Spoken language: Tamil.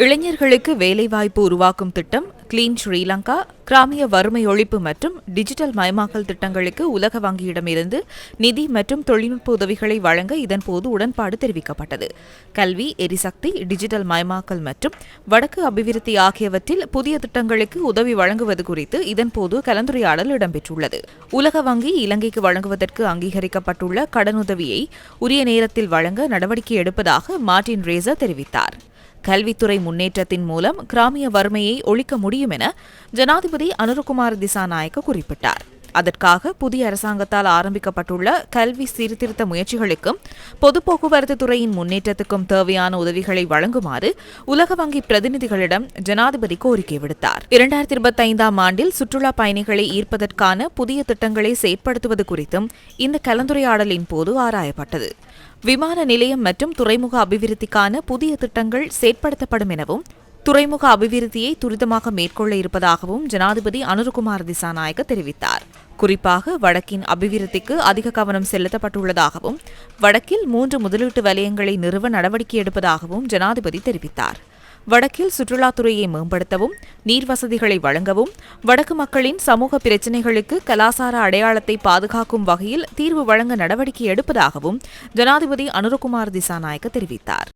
இளைஞர்களுக்கு வேலைவாய்ப்பு உருவாக்கும் திட்டம் கிளீன் ஸ்ரீலங்கா கிராமிய வறுமை ஒழிப்பு மற்றும் டிஜிட்டல் மயமாக்கல் திட்டங்களுக்கு உலக வங்கியிடமிருந்து நிதி மற்றும் தொழில்நுட்ப உதவிகளை வழங்க இதன்போது உடன்பாடு தெரிவிக்கப்பட்டது. கல்வி எரிசக்தி டிஜிட்டல் மயமாக்கல் மற்றும் வடக்கு அபிவிருத்தி ஆகியவற்றில் புதிய திட்டங்களுக்கு உதவி வழங்குவது குறித்து இதன்போது கலந்துரையாடல் இடம்பெற்றுள்ளது. உலக வங்கி இலங்கைக்கு வழங்குவதற்கு அங்கீகரிக்கப்பட்டுள்ள கடனுதவியை உரிய நேரத்தில் வழங்க நடவடிக்கை எடுப்பதாக மார்டின் ரேசர் தெரிவித்தார். கல்வித்துறை முன்னேற்றத்தின் மூலம் கிராமிய வறுமையை ஒழிக்க முடியும் என ஜனாதிபதி அனுரகுமார் திசாநாயக்க குறிப்பிட்டார். அதற்காக புதிய அரசாங்கத்தால் ஆரம்பிக்கப்பட்டுள்ள கல்வி சீர்திருத்த முயற்சிகளுக்கும் பொது போக்குவரத்து துறையின் முன்னேற்றத்துக்கும் தேவையான உதவிகளை வழங்குமாறு உலக வங்கி பிரதிநிதிகளிடம் ஜனாதிபதி கோரிக்கை விடுத்தார். இரண்டாயிரத்தி இருபத்தி ஐந்தாம் ஆண்டில் சுற்றுலா பயணிகளை ஈர்ப்பதற்கான புதிய திட்டங்களை செயற்படுத்துவது குறித்தும் இந்த கலந்துரையாடலின் போது ஆராயப்பட்டது. விமான நிலையம் மற்றும் துறைமுக அபிவிருத்திக்கான புதிய திட்டங்கள் செயற்படுத்தப்படும் எனவும் துறைமுக அபிவிருத்தியை துரிதமாக மேற்கொள்ள இருப்பதாகவும் ஜனாதிபதி அனுருகுமார் திசாநாயக்க தெரிவித்தார். குறிப்பாக வடக்கின் அபிவிருத்திக்கு அதிக கவனம் செலுத்தப்பட்டுள்ளதாகவும் வடக்கில் மூன்று முதலீட்டு வலயங்களை நிறுவ நடவடிக்கை எடுப்பதாகவும் ஜனாதிபதி தெரிவித்தார். வடக்கில் சுற்றுலாத்துறையை மேம்படுத்தவும் நீர் வசதிகளை வழங்கவும் வடக்கு மக்களின் சமூக பிரச்சினைகளுக்கு கலாசார அடையாளத்தை பாதுகாக்கும் வகையில் தீர்வு வழங்க நடவடிக்கை எடுப்பதாகவும் ஜனாதிபதி அனுரகுமார் திசாநாயக்க தெரிவித்தார்.